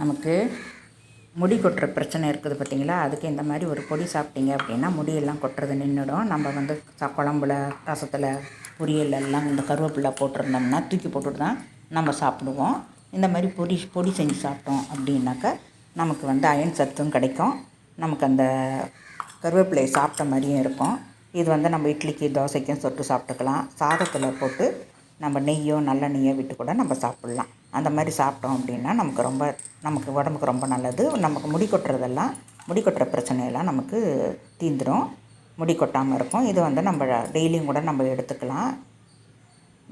நமக்கு முடி கொட்டுற பிரச்சனை இருக்குது பார்த்தீங்களா? அதுக்கு இந்த மாதிரி ஒரு பொடி சாப்பிட்டீங்க அப்படின்னா முடியெல்லாம் கொட்டுறது நின்றுடும். நம்ம வந்து குழம்புல ரசத்தில் பொரியல் எல்லாம் இந்த கருவேப்பிலை போட்டிருந்தோம்னா தூக்கி போட்டுட்டு தான் நம்ம சாப்பிடுவோம். இந்த மாதிரி பொடி பொடி செஞ்சு சாப்பிட்டோம் அப்படின்னாக்கா நமக்கு வந்து அயன் சத்தும் கிடைக்கும். நமக்கு அந்த கருவேப்பிலையை சாப்பிட்ட மாதிரியும் இருக்கும். இது வந்து நம்ம இட்லிக்கு தோசைக்கும் சொட்டு சாப்பிட்டுக்கலாம். சாதத்தில் போட்டு நம்ம நெய்யோ நல்ல நெய்யோ விட்டு கூட நம்ம சாப்பிட்லாம். அந்த மாதிரி சாப்பிட்டோம் அப்படின்னா நமக்கு ரொம்ப நமக்கு உடம்புக்கு ரொம்ப நல்லது. நமக்கு முடி கொட்டுறதெல்லாம் முடி கொட்டுற பிரச்சனையெல்லாம் நமக்கு தீந்துடும் முடி கொட்டாமல் இருக்கும். இது வந்து நம்ம டெய்லியும் கூட நம்ம எடுத்துக்கலாம்.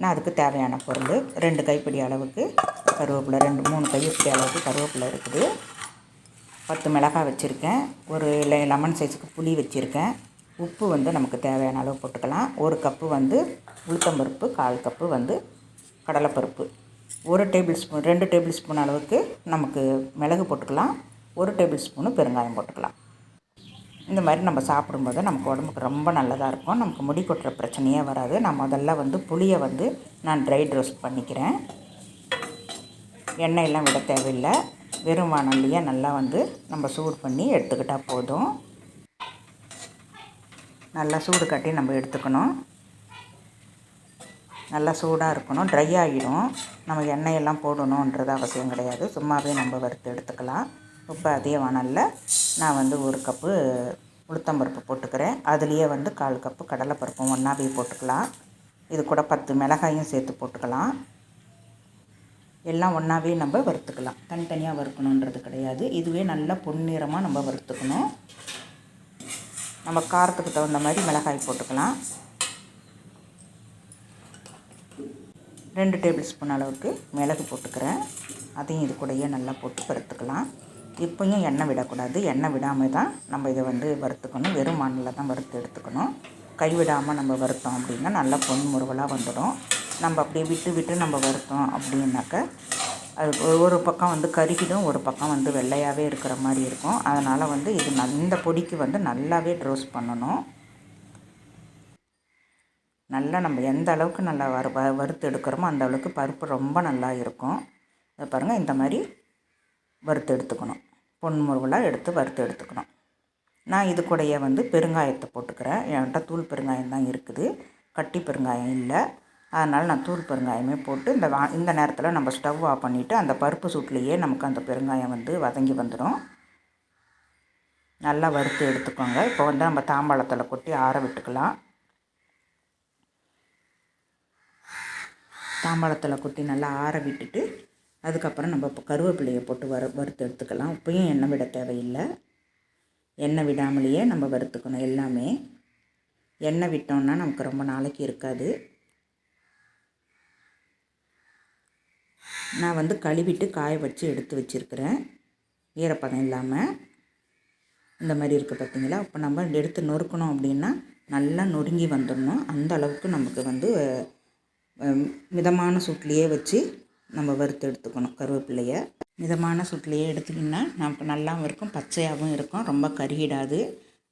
நான் அதுக்கு தேவையான பொருள் ரெண்டு கைப்பிடி அளவுக்கு கருவேப்பிலை ரெண்டு மூணு கைப்பிடி அளவுக்கு கருவேப்பிலை இருக்குது. பத்து மிளகாய் வச்சுருக்கேன். ஒரு லெமன் சைஸுக்கு புளி வச்சுருக்கேன். உப்பு வந்து நமக்கு தேவையான அளவு போட்டுக்கலாம். ஒரு கப்பு வந்து உளுத்தம்பருப்பு கால் கப்பு வந்து கடலைப்பருப்பு. ஒரு டேபிள் ஸ்பூன் ரெண்டு டேபிள் ஸ்பூன் அளவுக்கு நமக்கு மிளகு போட்டுக்கலாம். ஒரு டேபிள் ஸ்பூனு பெருங்காயம் போட்டுக்கலாம். இந்த மாதிரி நம்ம சாப்பிடும்போது நமக்கு உடம்புக்கு ரொம்ப நல்லதாக இருக்கும். நமக்கு முடி கொட்டுற பிரச்சனையே வராது. நான் முதல்ல வந்து புளியை வந்து நான் ட்ரை ரோஸ்ட் பண்ணிக்கிறேன். எண்ணெயெல்லாம் விட தேவையில்லை. வெறும் வானல்லையே நல்லா வந்து நம்ம சூடு பண்ணி எடுத்துக்கிட்டால் போதும். நல்லா சூடு கட்டி நம்ம எடுத்துக்கணும். நல்லா சூடாக இருக்கணும் ட்ரை ஆகிடும் நம்ம எண்ணெயெல்லாம் போடணுன்றது அவசியம் கிடையாது. சும்மாவே நம்ம வறுத்து எடுத்துக்கலாம். இப்போ அதே வானலில் நான் வந்து ஒரு கப்பு உளுத்தம்பருப்பு போட்டுக்கிறேன். அதுலேயே வந்து கால் கப்பு கடலைப்பருப்பும் ஒன்றாவே போட்டுக்கலாம். இது கூட பத்து மிளகாயும் சேர்த்து போட்டுக்கலாம். எல்லாம் ஒன்றாவே நம்ம வறுத்துக்கலாம். தனித்தனியாக வறுக்கணுன்றது கிடையாது. இதுவே நல்லா பொன்னிறமாக நம்ம வறுத்துக்கணும். நம்ம காரத்துக்கு தகுந்த மாதிரி மிளகாய் போட்டுக்கலாம். ரெண்டு டேபிள் ஸ்பூன் அளவுக்கு மிளகு போட்டுக்கிறேன். அதையும் இது கூடயே நல்லா போட்டு வறுத்துக்கலாம். இப்போயும் எண்ணெய் விடக்கூடாது. எண்ணெய் விடாமல் தான் நம்ம இதை வந்து வறுத்துக்கணும். வெறும் மண்ணில் தான் வறுத்து எடுத்துக்கணும். கைவிடாமல் நம்ம வறுத்தோம் அப்படின்னா நல்லா பொன் முருகலாக வந்துடும். நம்ம அப்படியே விட்டு விட்டு நம்ம வறுத்தோம் அப்படின்னாக்க அது ஒரு பக்கம் வந்து கருகிடும் ஒரு பக்கம் வந்து வெள்ளையாகவே இருக்கிற மாதிரி இருக்கும். அதனால் வந்து இது இந்த பொடிக்கு வந்து நல்லாவே ட்ரோஸ் பண்ணணும். நல்லா நம்ம எந்த அளவுக்கு நல்லா வறு வ வறுத்து எடுக்கிறோமோ அந்த அளவுக்கு பருப்பு ரொம்ப நல்லா இருக்கும். இதை பாருங்கள் இந்த மாதிரி வறுத்து எடுத்துக்கணும். பொன் முருகலாக எடுத்து வறுத்து எடுத்துக்கணும். நான் இது கூடயே வந்து பெருங்காயத்தை போட்டுக்கிறேன். என்கிட்ட தூள் பெருங்காயம் தான் இருக்குது. கட்டி பெருங்காயம் இல்லை. அதனால் நான் தூள் பெருங்காயமே போட்டு இந்த வா இந்த நேரத்தில் நம்ம ஸ்டவ் ஆஃப் பண்ணிவிட்டு அந்த பருப்பு சூட்லேயே நமக்கு அந்த பெருங்காயம் வந்து வதங்கி வந்துடும் நல்லா வறுத்து எடுத்துக்கோங்க. இப்போ வந்து நம்ம தாம்பாளத்தில் கொட்டி ஆற விட்டுக்கலாம். தாம்பாளத்தில் கொட்டி நல்லா ஆற விட்டுட்டு அதுக்கப்புறம் நம்ம இப்போ கருவேப்பிலையை போட்டு வறு வறுத்து எடுத்துக்கலாம். இப்போயும் எண்ணெய் விட தேவையில்லை. எண்ணெய் விடாமலேயே நம்ம வறுத்துக்கணும் எல்லாமே. எண்ணெய் விட்டோம்னா நமக்கு ரொம்ப நாளைக்கு இருக்காது. நான் வந்து கழுவிட்டு காய வச்சு எடுத்து வச்சுருக்கிறேன். ஈரப்பதம் இல்லாமல் இந்த மாதிரி இருக்குது பார்த்தீங்களா இப்போ நம்ம எடுத்து நொறுக்கணும் அப்படின்னா நல்லா நொறுங்கி வந்துடணும். அந்த அளவுக்கு நமக்கு வந்து மிதமான சூட்லேயே வச்சு நம்ம வறுத்து எடுத்துக்கணும் கருவேப்பிலையை. மிதமான சூட்லேயே எடுத்துக்கிங்கன்னா நமக்கு நல்லாவும் இருக்கும் பச்சையாகவும் இருக்கும் ரொம்ப கருகிடாது.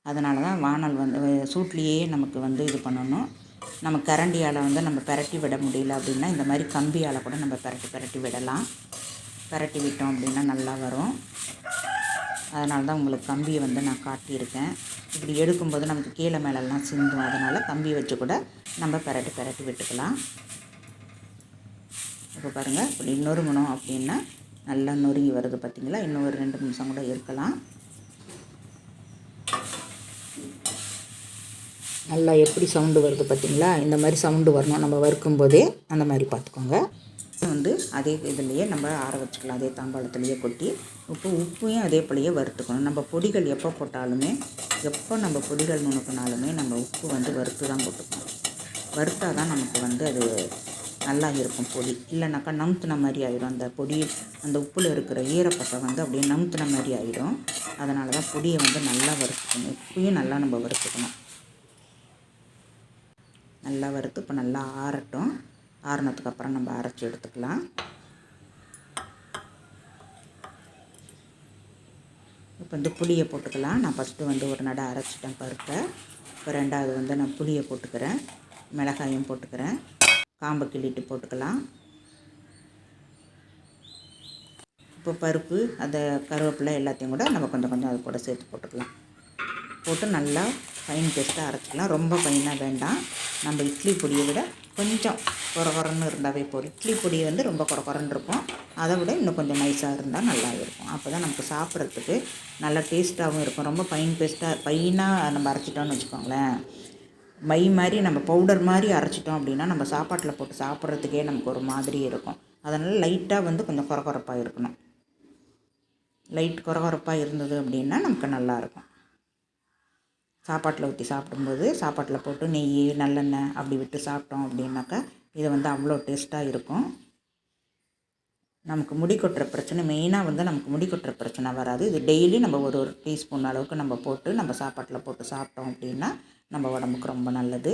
அதனால தான் வானல் வந்து சூட்லேயே நமக்கு வந்து இது பண்ணணும். நம்ம கரண்டியால் வந்து நம்ம பெரட்டி விட முடியல அப்படின்னா இந்த மாதிரி கம்பியால் கூட நம்ம பரட்டி பரட்டி விடலாம். பரட்டி விட்டோம் அப்படின்னா நல்லா வரும். அதனால தான் உங்களுக்கு கம்பியை வந்து நான் காட்டியிருக்கேன். இப்படி எடுக்கும்போது நமக்கு கீழே மேலெல்லாம் சிந்தும். அதனால் கம்பி வச்சு கூட நம்ம பெரட்டி பரட்டி விட்டுக்கலாம். இப்போ பாருங்கள் இப்படி நொறுங்கணும் அப்படின்னா நல்லா நொறுங்கி வருது பார்த்திங்களா? இன்னும் ஒரு ரெண்டு நிமிஷம் கூட இருக்கலாம். நல்லா எப்படி சவுண்டு வருது பார்த்திங்களா? இந்த மாதிரி சவுண்டு வரணும். நம்ம வறுக்கும் போதே அந்த மாதிரி பார்த்துக்கோங்க. வந்து அதே இதுலேயே நம்ம ஆற வச்சுக்கலாம். அதே தாம்பாளத்துலேயே கொட்டி உப்பு உப்பையும் அதே போலையே வறுத்துக்கணும். நம்ம பொடிகள் எப்போ போட்டாலுமே எப்போ நம்ம பொடிகள் நுணுக்கினாலுமே நம்ம உப்பு வந்து வறுத்து தான் போட்டுக்கணும். வறுத்தால் தான் நமக்கு வந்து அது நல்லா இருக்கும் பொடி. இல்லைனாக்கா நமுத்துன மாதிரி ஆகிடும் அந்த பொடி அந்த உப்பில் இருக்கிற ஈரப்பட்டம் வந்து அப்படியே நமுத்துன மாதிரி ஆகிடும் அதனால தான் பொடியை வந்து நல்லா வறுத்துக்கணும். உப்பையும் நல்லா நம்ம வறுத்துக்கணும். நல்லா வறுத்து இப்போ நல்லா ஆறட்டும். ஆறினதுக்கப்புறம் நம்ம அரைச்சி எடுத்துக்கலாம். இப்போ வந்து புளியை போட்டுக்கலாம். நான் ஃபஸ்ட்டு வந்து ஒரு நடை அரைச்சிட்டேன் பருப்பை. இப்போ ரெண்டாவது வந்து நான் புளியை போட்டுக்கிறேன். மிளகாயும் போட்டுக்கிறேன். காம்பை கிள்ளிட்டு போட்டுக்கலாம். இப்போ பருப்பு அந்த கருவேப்பிலை எல்லாத்தையும் கூட நம்ம கொஞ்சம் கொஞ்சம் அது கூட சேர்த்து போட்டுக்கலாம். போட்டு நல்லா ஃபைன் பேஸ்ட்டாக அரைச்சிக்கலாம். ரொம்ப ஃபைனாக வேண்டாம். நம்ம இட்லி பொடியை விட கொஞ்சம் குறகுறன்னு இருந்தாவே போதும். இட்லி பொடி வந்து ரொம்ப குறகுறன்னு இருக்கும். அதை விட இன்னும் கொஞ்சம் நைஸாக இருந்தால் நல்லா இருக்கும். அப்போ தான் நமக்கு சாப்பிட்றதுக்கு நல்லா டேஸ்ட்டாகவும் இருக்கும். ரொம்ப ஃபைன் பேஸ்ட்டாக ஃபைனாக நம்ம அரைச்சிட்டோம்னு வச்சுக்கோங்களேன். மை மாதிரி நம்ம பவுடர் மாதிரி அரைச்சிட்டோம் அப்படின்னா நம்ம சாப்பாட்டில் போட்டு சாப்பிட்றதுக்கே நமக்கு ஒரு மாதிரி இருக்கும். அதனால் லைட்டாக வந்து கொஞ்சம் குறகுறப்பாக இருக்கணும். லைட் குறகுறப்பாக இருந்தது அப்படின்னா நமக்கு நல்லாயிருக்கும் சாப்பாட்டில் ஊற்றி சாப்பிடும்போது சாப்பாட்டில் போட்டு நெய் நல்லெண்ணெய் அப்படி விட்டு சாப்பிட்டோம் அப்படின்னாக்கா இது வந்து அவ்வளோ டேஸ்ட்டாக இருக்கும். நமக்கு முடி கொட்டுற பிரச்சனை மெயினாக வந்து நமக்கு முடி கொட்டுற பிரச்சனை வராது. இது டெய்லி நம்ம ஒரு ஒரு டீஸ்பூன் அளவுக்கு நம்ம போட்டு நம்ம சாப்பாட்டில் போட்டு சாப்பிட்டோம் அப்படின்னா நம்ம உடம்புக்கு ரொம்ப நல்லது.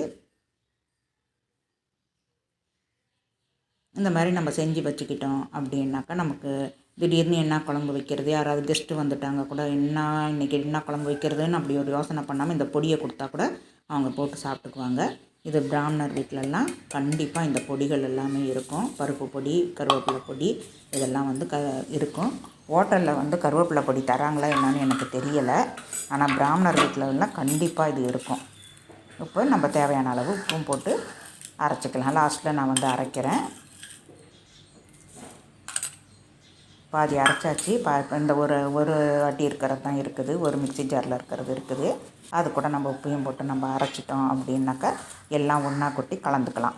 இந்த மாதிரி நம்ம செஞ்சு வச்சுக்கிட்டோம் அப்படின்னாக்கா நமக்கு திடீர்னு என்ன குழம்பு வைக்கிறது யாராவது கெஸ்ட்டு வந்துட்டாங்க கூட என்ன இன்றைக்கி என்ன குழம்பு வைக்கிறதுன்னு அப்படி ஒரு யோசனை பண்ணாமல் இந்த பொடியை கொடுத்தா கூட அவங்க போட்டு சாப்பிட்டுக்குவாங்க. இது பிராமணர் வீட்டிலலாம் கண்டிப்பாக இந்த பொடிகள் எல்லாமே இருக்கும். பருப்பு பொடி கருவேப்பிலை பொடி இதெல்லாம் வந்து க இருக்கும். ஹோட்டலில் வந்து கருவேப்பிலை பொடி தராங்களா என்னன்னு எனக்கு தெரியலை. ஆனால் பிராமணர் வீட்டிலலாம் கண்டிப்பாக இது இருக்கும். இப்போ நம்ம தேவையான அளவு உப்பும் போட்டு அரைச்சிக்கலாம். லாஸ்ட்டில் நான் வந்து அரைக்கிறேன். பாதி அரைச்சாச்சு. பா இந்த ஒரு ஒரு வாட்டி இருக்கிறது தான் இருக்குது. ஒரு மிக்சி ஜாரில் இருக்கிறது இருக்குது. அது கூட நம்ம உப்பையும் போட்டு நம்ம அரைச்சிட்டோம் அப்படின்னாக்கா எல்லாம் ஒன்றா கொட்டி கலந்துக்கலாம்.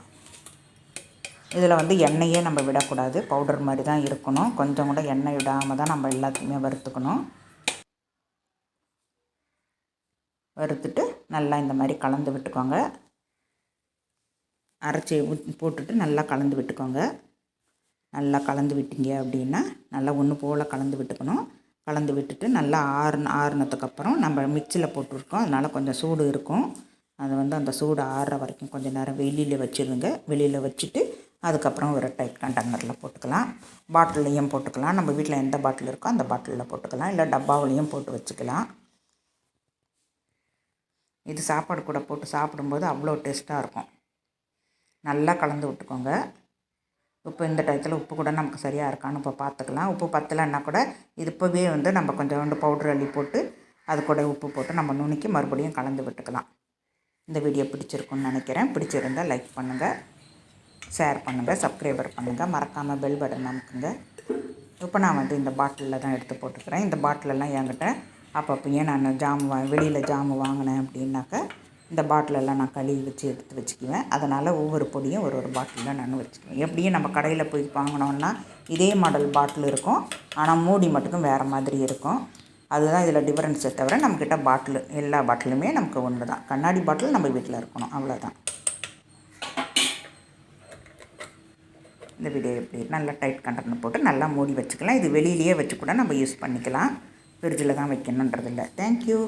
இதில் வந்து எண்ணெயே நம்ம விடக்கூடாது. பவுடர் மாதிரி தான் இருக்கணும். கொஞ்சம் கூட எண்ணெய் விடாமல் தான் நம்ம எல்லாத்தையுமே வறுத்துக்கணும். வறுத்துட்டு நல்லா இந்த மாதிரி கலந்து விட்டுக்கோங்க. அரைச்சி போட்டுட்டு நல்லா கலந்து விட்டுக்கோங்க. நல்லா கலந்து விட்டீங்க அப்படின்னா நல்லா ஒன்று போல் கலந்து விட்டுக்கணும். கலந்து விட்டுட்டு நல்லா ஆறுன ஆறுனதுக்கப்புறம் நம்ம மிக்சியில் போட்டுருக்கோம். அதனால் கொஞ்சம் சூடு இருக்கும். அது வந்து அந்த சூடு ஆறுற வரைக்கும் கொஞ்சம் நேரம் வெளியில் வச்சுருங்க. வெளியில் வச்சுட்டு அதுக்கப்புறம் ஒரு டைட் கண்டெய்னரில் போட்டுக்கலாம். பாட்டில்லையும் போட்டுக்கலாம். நம்ம வீட்டில் எந்த பாட்டில் இருக்கோ அந்த பாட்டிலில் போட்டுக்கலாம். இல்லை டப்பாவிலையும் போட்டு வச்சுக்கலாம். இது சாப்பாடு கூட போட்டு சாப்பிடும்போது அவ்வளோ டேஸ்ட்டாக இருக்கும். நல்லா கலந்து விட்டுக்கோங்க. உப்பு இந்த டயத்தில் உப்பு கூட நமக்கு சரியாக இருக்கான்னு இப்போ பார்த்துக்கலாம் உப்பு பத்தலைன்னா கூட இது இப்போவே வந்து நம்ம கொஞ்சோண்டு பவுட்ரு அள்ளி போட்டு அது கூட உப்பு போட்டு நம்ம நுணுக்கி மறுபடியும் கலந்து விட்டுக்கலாம். இந்த வீடியோ பிடிச்சிருக்குன்னு நினைக்கிறேன். பிடிச்சிருந்தால் லைக் பண்ணுங்கள் ஷேர் பண்ணுங்கள் சப்ஸ்கிரைபர் பண்ணுங்கள் மறக்காமல் பெல் பட்டன் அமுக்குங்க. இப்போ நான் வந்து இந்த பாட்டிலில் தான் எடுத்து போட்டுக்கிறேன். இந்த பாட்டிலெல்லாம் என்கிட்ட அப்பப்போ ஏன் நான் ஜாமு வா வெளியில் ஜாமு வாங்கினேன் அப்படின்னாக்கா இந்த பாட்டிலெல்லாம் நான் கழுவி வச்சு எடுத்து வச்சுக்குவேன். அதனால் ஒவ்வொரு பொடியும் ஒரு ஒரு பாட்டிலில் நான் வச்சுக்குவேன். எப்படியும் நம்ம கடையில் போய் வாங்கினோன்னா இதே மாடல் பாட்டில் இருக்கும். ஆனால் மூடி மட்டும் வேறு மாதிரி இருக்கும். அதுதான் இதில் டிஃப்ரென்ஸை தவிர நம்மக்கிட்ட பாட்டில் எல்லா பாட்டிலுமே நமக்கு ஒன்று தான் கண்ணாடி பாட்டில் நம்ம வீட்டில் இருக்கணும். அவ்வளோதான் இந்த வீடியோ எப்படி நல்லா டைட் கண்டெய்னர் போட்டு நல்லா மூடி வச்சுக்கலாம். இது வெளியிலேயே வச்சு கூட நம்ம யூஸ் பண்ணிக்கலாம். ஃப்ரிட்ஜில் தான் வைக்கணுன்றதில்லை தேங்க்யூ